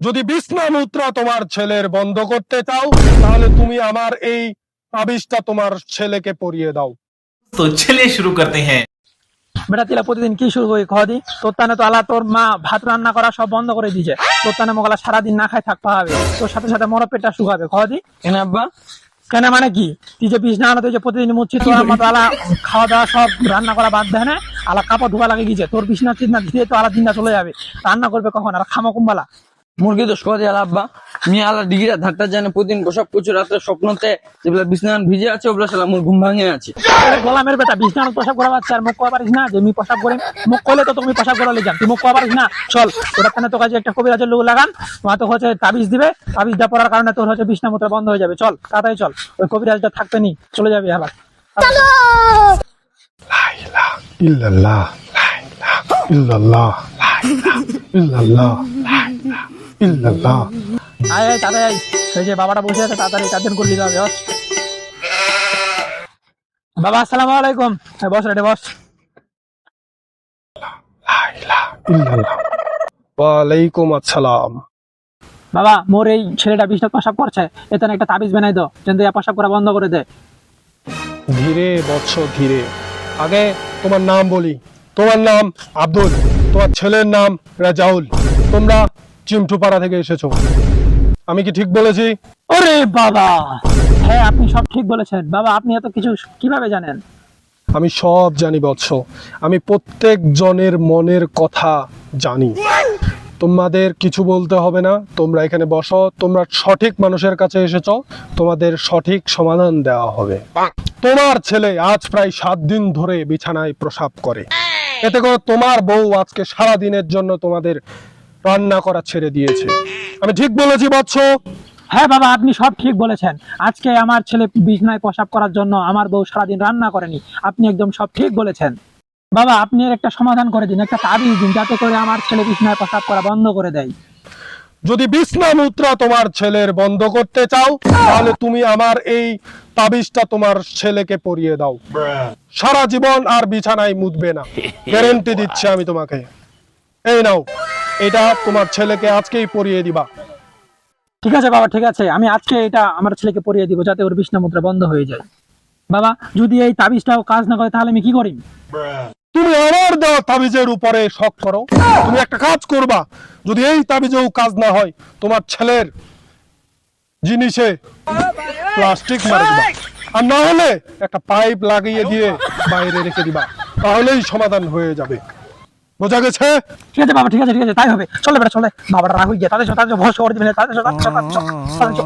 যদি বিষ্ণা মুদ্রা তোমার ছেলের বন্ধ করতে চাও তাহলে তুমি আমার এই তাবিজটা তোমার ছেলেকে পরিয়ে দাও। তো ছেলে শুরু করতে হ্যাঁ। বেটা তিলা প্রতিদিন কি শুরু হয়ে খাওয়া দি তোর তানে তো আলা তোর মা ভাত রান্না করা সব বন্ধ করে দিয়েছে। তোর তানে মোগলা সারাদিন না খায় থাকতে হবে। তোর সাথে সাথে মরো পেটটা শুকাবে। খাওয়া দি কেন আব্বা? কেন মানে কি? তুই যে বিষ না আনা যে প্রতিদিন মুচ্ছি তোর আমার আলা খাওয়া দাওয়া সব রান্না করা বাদ দেয় না। আলা কাপড় ধোয়া লাগে গিয়েছে তোর বিছনা চিন্তা দিয়ে তো আলা দিনটা চলে যাবে। রান্না করবে কখন? আর খামো কুম্বালা। মুরগি তো শোয়া দিয়ে আব্বা। মি আলা ডিগিরা ধারটা জানে প্রতিদিন বসব প্রচুর রাত্রে স্বপ্নতে যেগুলো বিছনান ভিজে আছে ওগুলো সালা মোর ঘুম ভাঙে আছে। গোলামের বেটা বিষ না আনো পোশাক করা বাচ্চা আর মুখ করা পারিস না যে আমি পোশাক করি মুখ কলে তো তুমি পোশাক করা যান তুই মুখ করা পারিস না? চল ওটা তানে তোর কাছে একটা কবিরাজের লোক লাগান তোমার তো হচ্ছে তাবিজ দিবে তাবিজ দেওয়া পড়ার কারণে তোর হচ্ছে বিছনা মুদ্রা বন্ধ হয়ে যাবে। চল তাড়াতাড়ি চল ওই কবিরাজটা থাকতে নি চলে যাবে আবার। ইল্লাল্লাহ ইল্লাল্লাহ ইল্লাল্লাহ ইল্লাল্লাহ। আয় আয় তাড়াতাড়ি আয়। ওই যে বাবাটা বসে আছে তাড়াতাড়ি চারজন করলি যাবে বস। বাবা আসসালামু আলাইকুম। হ্যাঁ, বস রেডে বস। ওয়ালাইকুম আসসালাম। বাবা মোর এই ছেলেটা বিষ্ণা প্রসাব করছে। এতে একটা তাবিজ বানাই দাও যেন এই প্রসাব করা বন্ধ করে দে। ধীরে বৎস ধীরে। আগে তোমার নাম বলি। তোমার নাম আব্দুল তোমার ছেলের নাম রাজাউল। তোমরা চিমটুপাড়া থেকে এসেছ। আমি কি ঠিক বলেছি? ওরে বাবা! হ্যাঁ আপনি সব ঠিক বলেছেন। বাবা আপনি এত কিছু কীভাবে জানেন? আমি সব জানি বৎস। আমি প্রত্যেক জনের মনের কথা জানি। তোমাদের কিছু বলতে হবে না। তোমরা এখানে বসো। তোমরা সঠিক মানুষের কাছে এসেছ। তোমাদের সঠিক সমাধান দেওয়া হবে। তোমার ছেলে আজ প্রায় সাত দিন ধরে বিছানায় প্রসাব করে। এতে করে তোমার বউ আজকে সারা দিনের জন্য তোমাদের রান্না করা ছেড়ে দিয়েছে। আমি ঠিক বলেছি বৎস। হ্যাঁ বাবা আপনি সব ঠিক বলেছেন। আজকে আমার ছেলে বিছনায় প্রসাব করার জন্য আমার বউ সারাদিন রান্না করেনি। আপনি একদম সব ঠিক বলেছেন। বাবা আপনি এর একটা সমাধান করে দিন একটা তাবিজ দিন যাতে করে আমার ছেলে বিছনায় প্রসাব করা বন্ধ করে দেয়। যদি বিষ্ণা মুদ্রা তোমার ছেলের বন্ধ করতে চাও তাহলে তুমি আমার এই তাবিজটা তোমার ছেলেকে পরিয়ে দাও। সারা জীবন আর বিছানায় মুদবে না। গ্যারেন্টি দিচ্ছি আমি তোমাকে। এই নাও। এটা তোমার ছেলেকে আজকেই পরিয়ে দিবা। ঠিক আছে বাবা ঠিক আছে। আমি আজকে এটা আমার ছেলেকে পরিয়ে দিব যাতে ওর বিছনা মুদ্রা বন্ধ হয়ে যায়। বাবা যদি এই তাবিজটাও কাজ না করে তাহলে আমি কি করি? তুমি আমার দেওয়া তাবিজের উপরে শখ করো। তুমি একটা কাজ করবা। যদি এই তাবিজেও কাজ না হয় তোমার ছেলের জিনিসে প্লাস্টিক মারে দিবা। আর না হলে একটা পাইপ লাগিয়ে দিয়ে বাইরে রেখে দিবা। তাহলেই সমাধান হয়ে যাবে। বোঝা গেছে? ঠিক আছে বাবা ঠিক আছে ঠিক আছে তাই হবে। চলে বেটা চলে বাবাটা রাগ হয়ে গিয়ে তাদের সাথে তাদের ভরসা করে তাদের সাথে, তাদের সাথে।